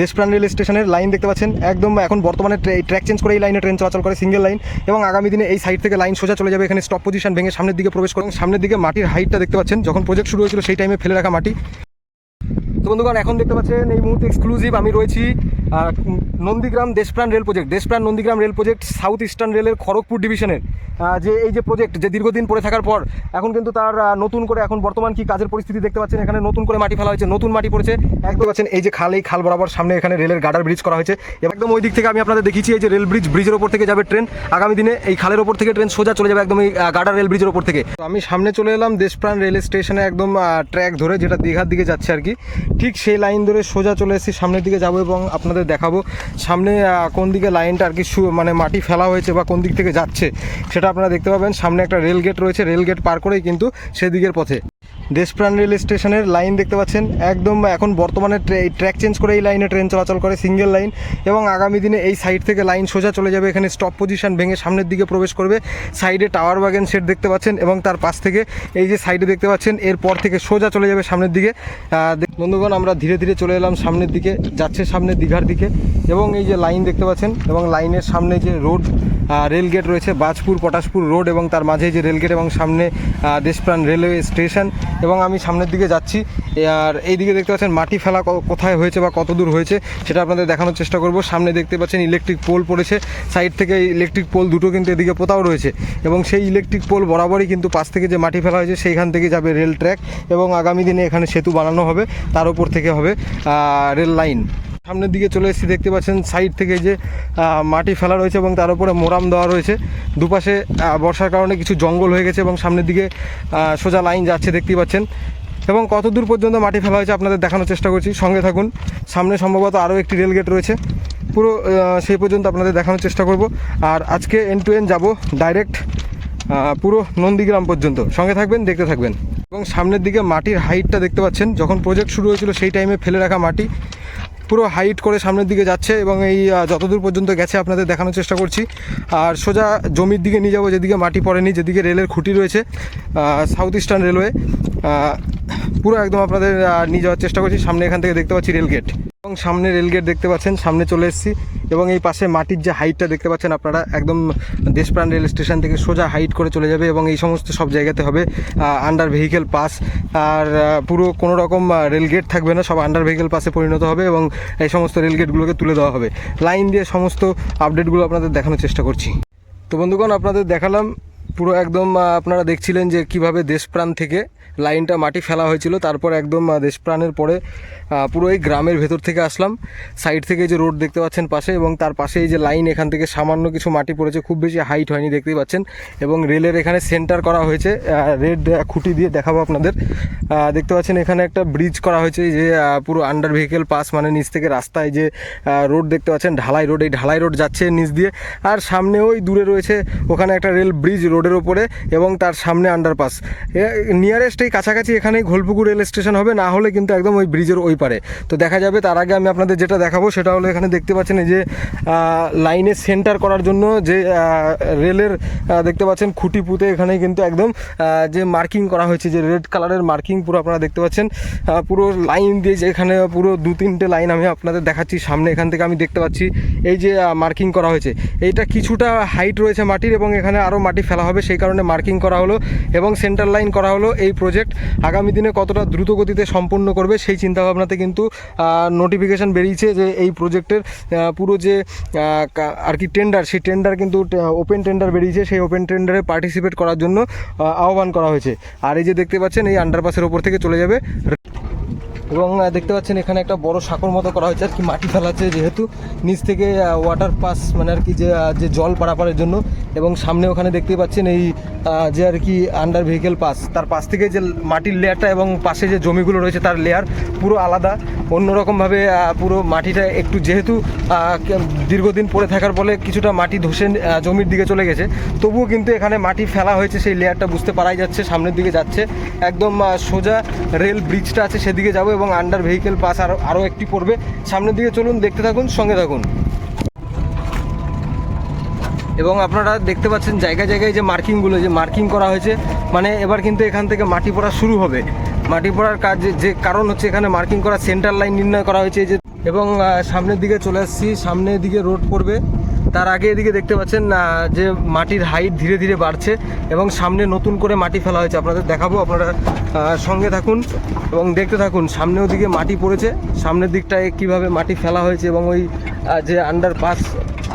Deshapran rail স্টেশনের line দেখতে পাচ্ছেন। একদম এখন বর্তমানে ট্র্যাক চেঞ্জ করে এই লাইনে ট্রেন চলাচল করে সিঙ্গেল লাইন এবং আগামী দিনে এই সাইড থেকে লাইন সোজা চলে যাবে। এখানে স্টপ পজিশন ভেঙে সামনের দিকে প্রবেশ করেন। সামনের দিকে মাটির হাইটটা দেখতে পাচ্ছেন। যখন প্রজেক্ট শুরু হয়েছিল সেই টাইমে ফেলে রাখা মাটি। তো বন্ধুগণ, এখন দেখতে পাচ্ছেন এই মুহূর্তে এক্সক্লুসিভ আমি রয়েছি Nandigram Deshpran rail project Deshpran Nandigram rail project south eastern রেলের খড়গপুর ডিভিশনের যে এই যে প্রজেক্ট যে দীর্ঘদিন পড়ে থাকার পর, এখন কিন্তু তার নতুন করে এখন বর্তমান কি কাজের পরিস্থিতি দেখতে পাচ্ছেন, এখানে নতুন করে মাটি ফেলা হয়েছে, নতুন মাটি পড়েছে একদম পাচ্ছেন এই যে খাল, এই খাল বরাবর সামনে এখানে রেলের গার্ডার ব্রিজ করা হয়েছে একদম ওই দিক থেকে আমি আপনাদের দেখিয়েছি, এই যে রেল ব্রিজ ব্রিজের ওপর থেকে যাবে ট্রেন আগামী দিনে এই খালের ওপর থেকে ট্রেন সোজা চলে যাবে একদম এই গার্ডার রেল ব্রিজের ওপর থেকে। তো আমি সামনে চলে এলাম দেশপ্রাণ রেল স্টেশনে একদম ট্র্যাক ধরে, যেটা দীঘার দিকে যাচ্ছে আর কি। ঠিক সেই লাইন ধরে সোজা চলে এসেছি, সামনের দিকে যাব এবং আপনাদের দেখাবো। সামনে কোন দিকে লাইনটা আর কি মানে মাটি ফেলা হয়েছে বা কোন দিক থেকে যাচ্ছে, সেটা আপনারা দেখতে পাবেন। সামনে একটা রেল গেট রয়েছে, রেল গেট পার করেই কিন্তু সেদিকের পথে। দেশপ্রাণ রেল স্টেশনের লাইন দেখতে পাচ্ছেন। একদম এখন বর্তমানে ট্র্যাক চেঞ্জ করে এই লাইনে ট্রেন চলাচল করে সিঙ্গেল লাইন এবং আগামী দিনে এই সাইড থেকে লাইন সোজা চলে যাবে। এখানে স্টপ পজিশন ভেঙে সামনের দিকে প্রবেশ করবে। সাইডে টাওয়ার বাগেন সেট দেখতে পাচ্ছেন এবং তার পাশ থেকে এই যে সাইডে দেখতে পাচ্ছেন, এরপর থেকে সোজা চলে যাবে সামনের দিকে। বন্ধুগণ, আমরা ধীরে ধীরে চলে এলাম সামনের দিকে, যাচ্ছে সামনে দীঘার দিকে এবং এই যে লাইন দেখতে পাচ্ছেন এবং লাইনের সামনে যে রোড রেল গেট রয়েছে, বাজপুর, পটাশপুর রোড এবং তার মাঝে যে রেল গেট এবং সামনে দেশপ্রাণ রেলওয়ে স্টেশন এবং আমি সামনের দিকে যাচ্ছি। আর এই দিকে দেখতে পাচ্ছেন মাটি ফেলা কোথায় হয়েছে বা কত দূর হয়েছে সেটা আপনাদের দেখানোর চেষ্টা করব। সামনে দেখতে পাচ্ছেন ইলেকট্রিক পোল পড়েছে। সাইড থেকে ইলেকট্রিক পোল দুটো কিন্তু এদিকে পোতাও রয়েছে এবং সেই ইলেকট্রিক পোল বরাবরই কিন্তু পাশ থেকে যে মাটি ফেলা হয়েছে সেইখান থেকে যাবে রেল ট্র্যাক এবং আগামী দিনে এখানে সেতু বানানো হবে। তার উপর থেকে হবে রেল লাইন। সামনের দিকে চলে এসেছি, দেখতে পাচ্ছেন সাইড থেকে যে মাটি ফেলা রয়েছে এবং তার উপরে মোরাম দেওয়া রয়েছে। দুপাশে বর্ষার কারণে কিছু জঙ্গল হয়ে গেছে এবং সামনের দিকে সোজা লাইন যাচ্ছে, দেখতেই পাচ্ছেন। এবং কত দূর পর্যন্ত মাটি ফেলা হয়েছে আপনাদের দেখানোর চেষ্টা করছি। সঙ্গে থাকুন, সামনে সম্ভবত আরও একটি রেল গেট রয়েছে। পুরো সেই পর্যন্ত আপনাদের দেখানোর চেষ্টা করব। আর আজকে এন টু এন যাব ডাইরেক্ট পুরো নন্দীগ্রাম পর্যন্ত। সঙ্গে থাকবেন, দেখতে থাকবেন। এবং সামনের দিকে মাটির হাইটটা দেখতে পাচ্ছেন। যখন প্রজেক্ট শুরু হয়েছিল, সেই টাইমে ফেলে রাখা মাটি। পুরো হাইট করে সামনের দিকে যাচ্ছে এবং এই যতদূর পর্যন্ত গেছে আপনাদের দেখানোর চেষ্টা করছি। আর সোজা জমির দিকে নিয়ে যাব, যেদিকে মাটি পড়েনি, যেদিকে রেলের খুঁটি রয়েছে সাউথ ইস্টার্ন রেলওয়ে পুরো একদম আপনাদের নিয়ে যাওয়ার চেষ্টা করছি। সামনে এখান থেকে দেখতে পাচ্ছি রেল গেট এবং সামনে রেলগেট দেখতে পাচ্ছেন, সামনে চলে এসেছি এবং এই পাশে মাটির যে হাইটটা দেখতে পাচ্ছেন আপনারা, একদম দেশপ্রাণ রেল স্টেশন থেকে সোজা হাইট করে চলে যাবে এবং এই সমস্ত সব জায়গাতে হবে আন্ডার ভেহিকেল পাস আর পুরো কোনো রকম রেলগেট থাকবে না, সব আন্ডার ভেহিকেল পাসে পরিণত হবে এবং এই সমস্ত রেলগেটগুলোকে তুলে দেওয়া হবে। লাইন দিয়ে সমস্ত আপডেটগুলো আপনাদের দেখানোর চেষ্টা করছি। তো বন্ধুগণ, আপনাদের দেখালাম, পুরো একদম আপনারা দেখছিলেন যে কীভাবে দেশপ্রাণ থেকে লাইনটা মাটি ফেলা হয়েছিল, তারপর একদম দেশপ্রাণের পরে পুরো এই গ্রামের ভেতর থেকে আসলাম। সাইড থেকে যে রোড দেখতে পাচ্ছেন পাশে, এবং তার পাশে এই যে লাইন, এখান থেকে সামান্য কিছু মাটি পড়েছে, খুব বেশি হাইট হয়নি দেখতেই পাচ্ছেন, এবং রেলের এখানে সেন্টার করা হয়েছে রেড খুঁটি দিয়ে দেখাবো আপনাদের। দেখতে পাচ্ছেন এখানে একটা ব্রিজ করা হয়েছে, যে পুরো আন্ডার ভেহিকেল পাস মানে নিচ থেকে রাস্তায় যে রোড দেখতে পাচ্ছেন, ঢালাই রোড এই ঢালাই রোড যাচ্ছে নিচ দিয়ে, আর সামনে ওই দূরে রয়েছে, ওখানে একটা রেল ব্রিজ রোডের ওপরে, এবং তার সামনে আন্ডারপাস নিয়ারেস্ট এই কাছাকাছি এখানেই ঘোলপুকুর রেল স্টেশন হবে, না হলে কিন্তু একদম ওই ব্রিজের ওই পারে। তো দেখা যাবে তার আগে আমি আপনাদের যেটা দেখাবো, সেটা হলো এখানে দেখতে পাচ্ছেন এই যে লাইনে সেন্টার করার জন্য যে রেলের দেখতে পাচ্ছেন খুঁটি পুঁতে এখানে কিন্তু একদম যে মার্কিং করা হয়েছে, যে রেড কালারের মার্কিং পুরো আপনারা দেখতে পাচ্ছেন। পুরো লাইন দিয়ে যে এখানে পুরো দু তিনটে লাইন আমি আপনাদের দেখাচ্ছি, সামনে এখান থেকে আমি দেখতে পাচ্ছি এই যে মার্কিং করা হয়েছে। এইটা কিছুটা হাইট রয়েছে মাটির এবং এখানে আরও মাটি ফেলা হবে, সেই কারণে মার্কিং করা হলো এবং সেন্টার লাইন করা হলো এই প্রজেক্ট আগামী দিনে কতটা দ্রুত গতিতে সম্পন্ন করবে সেই চিন্তাভাবনাতে কিন্তু নোটিফিকেশান বেরিয়েছে যে এই প্রজেক্টের পুরো যে আর কি টেন্ডার সেই টেন্ডার কিন্তু ওপেন টেন্ডার বেরিয়েছে। সেই ওপেন টেন্ডারে পার্টিসিপেট করার জন্য আহ্বান করা হয়েছে। আর এই যে দেখতে পাচ্ছেন, এই আন্ডারপাসের ওপর থেকে চলে যাবে। এবং দেখতে পাচ্ছেন এখানে একটা বড় সাঁকর মতো করা হয়েছে, আর কি মাটি ফেলাচ্ছে যেহেতু। নিচ থেকে ওয়াটার পাস মানে আর কি যে যে জল পারাপারের জন্য। এবং সামনে ওখানে দেখতে পাচ্ছেন এই যে আর কি আন্ডার ভেহিকেল পাস তার পাশ থেকে যে মাটির লেয়ারটা এবং পাশে যে জমিগুলো রয়েছে তার লেয়ার পুরো আলাদা। অন্যরকমভাবে পুরো মাটিটা একটু যেহেতু দীর্ঘদিন পড়ে থাকার ফলে কিছুটা মাটি ধসে জমির দিকে চলে গেছে। তবুও কিন্তু এখানে মাটি ফেলা হয়েছে, সেই লেয়ারটা বুঝতে পারাই যাচ্ছে, সামনের দিকে যাচ্ছে। একদম সোজা রেল ব্রিজটা আছে, সেদিকে যাব এবং আন্ডার ভেহিকেল পাস আরও আরও একটি পড়বে। সামনের দিকে চলুন, দেখতে থাকুন, সঙ্গে থাকুন। এবং আপনারা দেখতে পাচ্ছেন, জায়গায় জায়গায় যে মার্কিংগুলো, যে মার্কিং করা হয়েছে মানে এবার কিন্তু এখান থেকে মাটি পড়া শুরু হবে। মাটি পড়ার কাজ, যে- কারণ হচ্ছে এখানে মার্কিং করা সেন্টার লাইন নির্ণয় করা হয়েছে যে, এবং সামনের দিকে চলে আসছি, সামনের দিকে রোড পড়বে। তার আগে এদিকে দেখতে পাচ্ছেন যে মাটির হাইট ধীরে ধীরে বাড়ছে এবং সামনে নতুন করে মাটি ফেলা হয়েছে। আপনাদের দেখাবো, আপনারা সঙ্গে থাকুন এবং দেখতে থাকুন সামনের দিকে মাটি পড়েছে, সামনের দিকটায় কীভাবে মাটি ফেলা হয়েছে এবং ওই যে under pass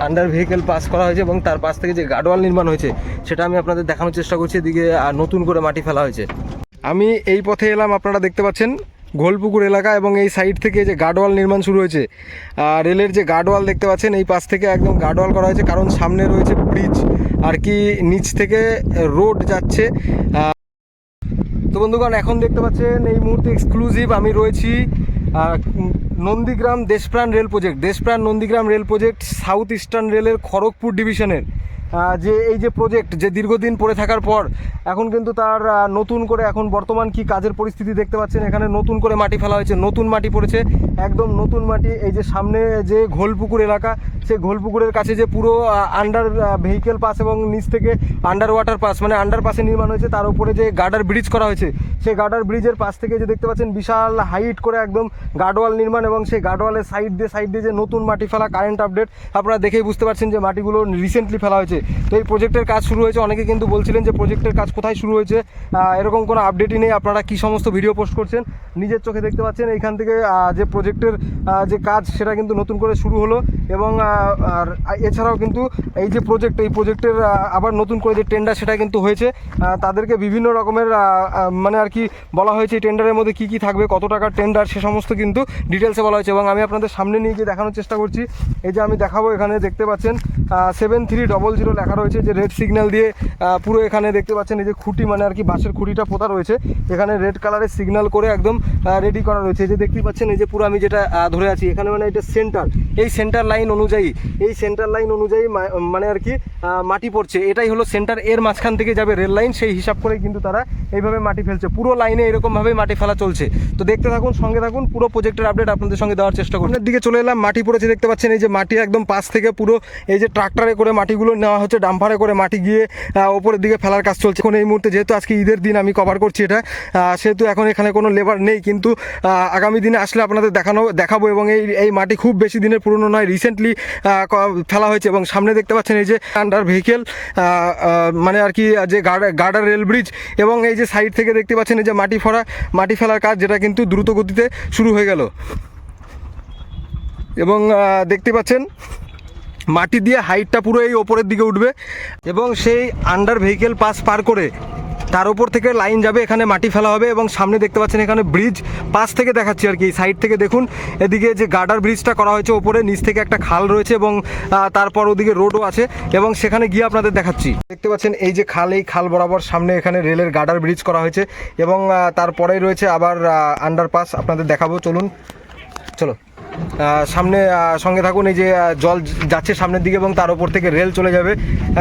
under vehicle pass করা হয়েছে এবং তার পাশ থেকে যে গার্ডওয়াল নির্মাণ হয়েছে, সেটা আমি আপনাদের দেখানোর চেষ্টা করছি, এদিকে নতুন করে মাটি ফেলা হয়েছে। আমি এই পথে এলাম, আপনারা দেখতে পাচ্ছেন ঘোলপুকুর এলাকা এবং এই সাইড থেকে যে গার্ডওয়াল নির্মাণ শুরু হয়েছে রেলের যে গার্ডওয়াল দেখতে পাচ্ছেন, এই পাশ থেকে একদম গার্ডওয়াল করা হয়েছে, কারণ সামনে রয়েছে ব্রিজ, আর কি নিচ থেকে রোড যাচ্ছে। তো বন্ধুগণ, এখন দেখতে পাচ্ছেন এই মুহূর্তে এক্সক্লুসিভ আমি রয়েছি Nandigram Deshpran rail project Deshpran Nandigram rail project south eastern রেলের খড়গপুর ডিভিশনের যে এই যে প্রজেক্ট যে দীর্ঘদিন পড়ে থাকার পর, এখন কিন্তু তার নতুন করে এখন বর্তমান কি কাজের পরিস্থিতি দেখতে পাচ্ছেন? এখানে নতুন করে মাটি ফেলা হয়েছে, নতুন মাটি পড়েছে, একদম নতুন মাটি, এই যে সামনে যে ঘোলপুকুর এলাকা, সেই ঘোলপুকুরের কাছে যে পুরো আন্ডার ভেহিকেল পাস এবং নিচ থেকে আন্ডার ওয়াটার পাস মানে আন্ডার পাসে নির্মাণ হয়েছে, তার উপরে যে গার্ডার ব্রিজ করা হয়েছে, সেই গার্ডার ব্রিজের পাশ থেকে যে দেখতে পাচ্ছেন, বিশাল হাইট করে একদম গার্ডওয়াল নির্মাণ এবং সেই গার্ডওয়ালের সাইড দিয়ে সাইড দিয়ে যে নতুন মাটি ফেলা কারেন্ট আপডেট আপনারা দেখেই বুঝতে পারছেন যে মাটিগুলো রিসেন্টলি ফেলা হয়েছে। তো এই প্রজেক্টের কাজ শুরু হয়েছে। অনেকে কিন্তু বলছিলেন যে প্রজেক্টের কাজ কোথায় শুরু হয়েছে। এরকম কোনো আপডেটই নেই। আপনারা কি সমস্ত ভিডিও পোস্ট করছেন, নিজের চোখে দেখতে পাচ্ছেন। এইখান থেকে যে প্রজেক্টের যে কাজ, সেটা কিন্তু নতুন করে শুরু হলো এবং আর এছাড়াও কিন্তু এই যে প্রজেক্ট এই প্রজেক্টের আবার নতুন করে যে টেন্ডার সেটা কিন্তু হয়েছে। তাদেরকে বিভিন্ন রকমের মানে আর কি বলা হয়েছে টেন্ডারের মধ্যে কী কী থাকবে, কত টাকার টেন্ডার সে সমস্ত কিন্তু ডিটেলসে বলা হয়েছে এবং আমি আপনাদের সামনে নিয়ে গিয়ে দেখানোর চেষ্টা করছি। এই যে আমি দেখাবো এখানে, দেখতে পাচ্ছেন সেভেন থ্রি ডবল জিরো লেখা রয়েছে যে রেড সিগন্যাল দিয়ে পুরো এখানে দেখতে পাচ্ছেন এই যে খুঁটি মানে আর কি বাঁশের খুঁটিটা পোতা রয়েছে। এখানে রেড কালারের সিগন্যাল করে একদম রেডি করা রয়েছে। এই যে দেখতে পাচ্ছেন এই যে পুরো আমি যেটা ধরে আছি, এখানে মানে এটা সেন্টার এই সেন্টার লাইন অনুযায়ী, এই সেন্টার লাইন অনুযায়ী মানে আর কি মাটি পড়ছে। এটাই হলো সেন্টার এর মাঝখান থেকে যাবে রেল লাইন সেই হিসাব করে কিন্তু তারা এইভাবে মাটি ফেলছে। পুরো লাইনে এরকমভাবেই মাটি ফেলা চলছে। তো দেখতে থাকুন, সঙ্গে থাকুন, পুরো প্রজেক্টের আপডেট আপনাদের সঙ্গে দেওয়ার চেষ্টা করুন দিকে চলে এলাম, মাটি পড়েছে, দেখতে পাচ্ছেন, এই যে মাটি একদম পাশ থেকে পুরো এই যে ট্রাক্টরে করে মাটিগুলো নেওয়া হচ্ছে ডাম্পারে করে মাটি গিয়ে ওপরের দিকে ফেলার কাজ চলছে। এখন এই মুহূর্তে যেহেতু আজকে ঈদের দিন, আমি কভার করছি এটা সেহেতু এখন এখানে কোনো লেবার নেই, কিন্তু আগামী দিনে আসলে আপনাদের দেখানো, দেখাবো এবং এই এই মাটি খুব বেশি দিনের পুরনো নয় রিসেন্টলি ফেলা হয়েছে এবং সামনে দেখতে পাচ্ছেন এই যে আন্ডার ভেহিকেল মানে আর কি, যে গার্ডার রেল ব্রিজ এবং এই যে সাইড থেকে দেখতে পাচ্ছেন এই যে মাটি ফরা, মাটি ফেলার কাজ যেটা কিন্তু দ্রুত গতিতে শুরু হয়ে গেল। এবং দেখতে পাচ্ছেন, মাটি দিয়ে হাইটটা পুরো এই ওপরের দিকে উঠবে এবং সেই আন্ডার ভেহিকেল পাস পার করে তার উপর থেকে লাইন যাবে, এখানে মাটি ফেলা হবে এবং সামনে দেখতে পাচ্ছেন এখানে ব্রিজ। পাশ থেকে দেখাচ্ছি আর কি সাইড থেকে দেখুন। এদিকে যে গার্ডার ব্রিজটা করা হয়েছে, ওপরে নিচ থেকে একটা খাল রয়েছে এবং তারপর ওদিকে রোডও আছে এবং সেখানে গিয়ে আপনাদের দেখাচ্ছি। দেখতে পাচ্ছেন এই যে খাল, এই খাল বরাবর সামনে এখানে রেলের গার্ডার ব্রিজ করা হয়েছে এবং তারপরেই রয়েছে আবার আন্ডারপাস আপনাদের দেখাবো, চলুন। চলো। সামনে সঙ্গে থাকুন, এই যে জল যাচ্ছে সামনের দিকে এবং তার উপর থেকে রেল চলে যাবে।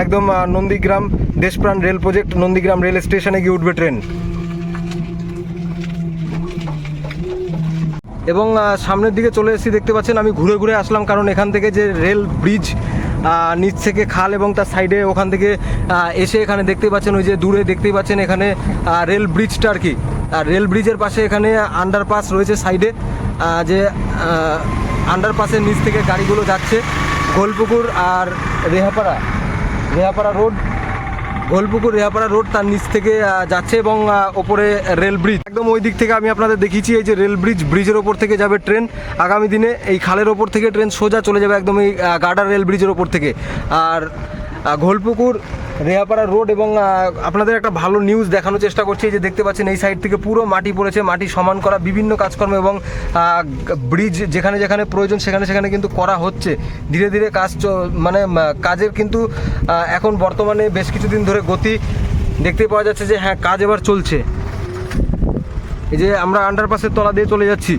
একদম Nandigram Deshpran rail project, Nandigram rail স্টেশনে গিয়ে উঠবে ট্রেন। এবং সামনের দিকে চলে এসেছি, দেখতে পাচ্ছেন, আমি ঘুরে ঘুরে আসলাম, কারণ এখান থেকে যে রেল ব্রিজ নিচ থেকে খাল এবং তার সাইডে ওখান থেকে এসে এখানে দেখতে পাচ্ছেন, ওই যে দূরে দেখতেই পাচ্ছেন, এখানে রেল ব্রিজটা আর কি। আর রেল ব্রিজের পাশে এখানে আন্ডারপাস রয়েছে সাইডে। যে আন্ডারপাসের নিচ থেকে গাড়িগুলো যাচ্ছে, গোলপুকুর আর রেহাপাড়া রেহাপাড়া রোড গোলপুকুর, রেহাপাড়া রোড তার নিচ থেকে যাচ্ছে এবং ওপরে রেল ব্রিজ একদম ওই দিক থেকে আমি আপনাদের দেখিয়েছি, এই যে রেল ব্রিজ ব্রিজের ওপর থেকে যাবে ট্রেন আগামী দিনে এই খালের ওপর থেকে ট্রেন সোজা চলে যাবে একদম এই গার্ডার রেল ব্রিজের ওপর থেকে। আর ঘোলপুকুর, রেহাপাড়া রোড এবং আপনাদের একটা ভালো নিউজ দেখানোর চেষ্টা করছি যে দেখতে পাচ্ছেন এই সাইড থেকে পুরো মাটি পড়েছে, মাটি সমান করা বিভিন্ন কাজকর্ম এবং ব্রিজ যেখানে যেখানে প্রয়োজন সেখানে সেখানে কিন্তু করা হচ্ছে। ধীরে ধীরে কাজ মানে কাজের কিন্তু এখন বর্তমানে বেশ কিছুদিন ধরে গতি দেখতে পাওয়া যাচ্ছে যে হ্যাঁ কাজ এবার চলছে। এই যে আমরা আন্ডারপাসের তলা দিয়ে চলে যাচ্ছি।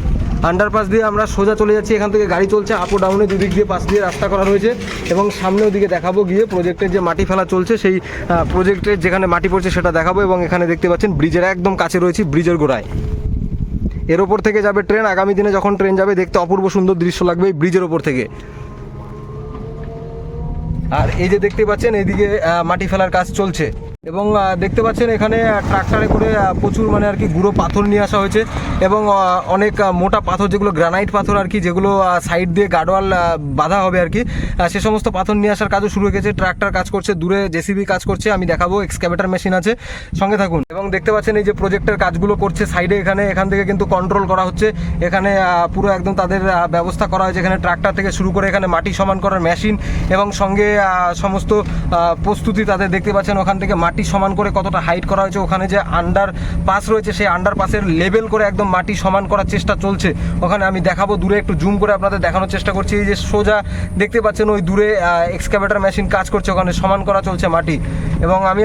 আন্ডারপাস দিয়ে আমরা সোজা চলে যাচ্ছি। এখান থেকে গাড়ি চলছে আপ ও ডাউনে দুদিক দিয়ে পাশ দিয়ে রাস্তা করা রয়েছে এবং সামনে ওদিকে দেখাবো গিয়ে প্রজেক্টের যে মাটি ফেলা চলছে, সেই প্রজেক্টের যেখানে মাটি পড়ছে সেটা দেখাবো এবং এখানে দেখতে পাচ্ছেন ব্রিজের একদম কাছে রয়েছে ব্রিজের গোড়ায়। এর ওপর থেকে যাবে ট্রেন আগামী দিনে যখন ট্রেন যাবে, দেখতে অপূর্ব সুন্দর দৃশ্য লাগবে এই ব্রিজের ওপর থেকে। আর এই যে দেখতে পাচ্ছেন এইদিকে মাটি ফেলার কাজ চলছে। এবং দেখতে পাচ্ছেন এখানে ট্রাক্টরে করে প্রচুর মানে আর কি গুঁড়ো পাথর নিয়ে আসা হয়েছে এবং অনেক মোটা পাথর যেগুলো গ্রানাইট পাথর আর কি, যেগুলো সাইড দিয়ে গাডওয়াল বাঁধা হবে আর কি সে সমস্ত পাথর নিয়ে আসার কাজও শুরু হয়ে গেছে। ট্রাক্টর কাজ করছে, দূরে জেসিবি কাজ করছে, আমি দেখাবো এক্সক্যাভেটার মেশিন আছে, সঙ্গে থাকুন। এবং দেখতে পাচ্ছেন এই যে প্রজেক্টের কাজগুলো করছে সাইডে এখানে, এখান থেকে কিন্তু কন্ট্রোল করা হচ্ছে। এখানে পুরো একদম তাদের ব্যবস্থা করা হয়েছে। এখানে ট্রাক্টর থেকে শুরু করে এখানে মাটি সমান করার মেশিন এবং সঙ্গে সমস্ত প্রস্তুতি তাদের দেখতে পাচ্ছেন। ওখান থেকে মাটি সমান করে কতটা হাইট করা হয়েছে? ওখানে যে আন্ডার পাস রয়েছে, সেই আন্ডার পাসের লেভেল করে একদম মাটি সমান করার চেষ্টা চলছে। ওখানে আমি দেখাবো, দূরে একটু জুম করে আপনাদের দেখানোর চেষ্টা করছি। এই যে সোজা দেখতে পাচ্ছেন, ওই দূরে এক্সকাভেটার মেশিন কাজ করছে, ওখানে সমান করা চলছে মাটি। এবং আমি